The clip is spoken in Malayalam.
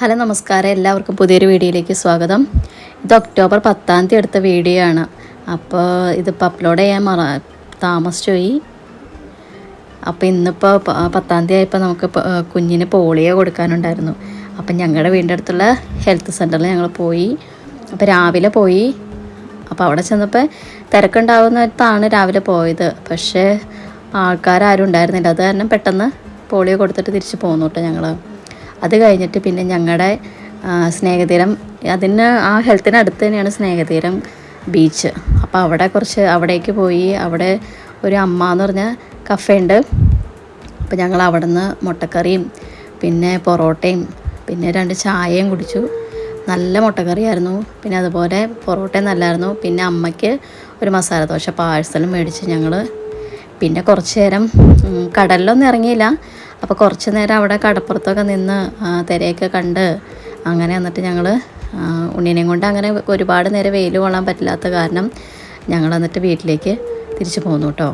ഹലോ നമസ്കാരം. എല്ലാവർക്കും പുതിയൊരു വീഡിയോയിലേക്ക് സ്വാഗതം. ഇത് ഒക്ടോബർ പത്താം തീയതി എടുത്ത വീഡിയോ ആണ്. അപ്പോൾ ഇതിപ്പോൾ അപ്ലോഡ് ചെയ്യാൻ മറ താമസിച്ചു പോയി. അപ്പോൾ ഇന്നിപ്പോൾ പത്താം തീയതി ആയപ്പോൾ നമുക്ക് കുഞ്ഞിന് പോളിയോ കൊടുക്കാനുണ്ടായിരുന്നു. അപ്പം ഞങ്ങളുടെ വീടിന്റെ അടുത്തുള്ള ഹെൽത്ത് സെന്ററിൽ ഞങ്ങൾ പോയി. അപ്പോൾ രാവിലെ പോയി. അപ്പോൾ അവിടെ ചെന്നപ്പോൾ തിരക്കുണ്ടാവുന്നിടത്താണ് രാവിലെ പോയത്. പക്ഷേ ആൾക്കാരും ഉണ്ടായിരുന്നില്ല. അത് കാരണം പെട്ടെന്ന് പോളിയോ കൊടുത്തിട്ട് തിരിച്ച് പോന്നു കേട്ടോ ഞങ്ങൾ അത് കഴിഞ്ഞിട്ട് പിന്നെ ഞങ്ങളുടെ സ്നേഹതീരം അതിന് ആ ഹെൽത്തിന് അടുത്ത് തന്നെയാണ് സ്നേഹതീരം ബീച്ച്. അപ്പോൾ അവിടെ കുറച്ച് അവിടേക്ക് പോയി അവിടെ ഒരു അമ്മ എന്ന് പറഞ്ഞ കഫേ ഉണ്ട് അപ്പോൾ ഞങ്ങൾ അവിടെ നിന്ന് മുട്ടക്കറിയും പിന്നെ പൊറോട്ടയും പിന്നെ രണ്ട് ചായയും കുടിച്ചു. നല്ല മുട്ടക്കറിയായിരുന്നു. പിന്നെ അതുപോലെ പൊറോട്ടയും നല്ലായിരുന്നു. പിന്നെ അമ്മയ്ക്ക് ഒരു മസാല ദോശ പാഴ്സലും മേടിച്ച് ഞങ്ങൾ പിന്നെ കുറച്ച് നേരം കടലിലൊന്നും ഇറങ്ങിയില്ല. അപ്പോൾ കുറച്ച് നേരം അവിടെ കടപ്പുറത്തൊക്കെ നിന്ന് തിരയൊക്കെ കണ്ട് അങ്ങനെ എന്നിട്ട് ഞങ്ങൾ ഉണ്ണിനെയും കൊണ്ട് അങ്ങനെ ഒരുപാട് നേരം വെയിൽ കൊള്ളാൻ പറ്റില്ലാത്ത കാരണം ഞങ്ങൾ എന്നിട്ട് വീട്ടിലേക്ക് തിരിച്ചു പോന്നു കേട്ടോ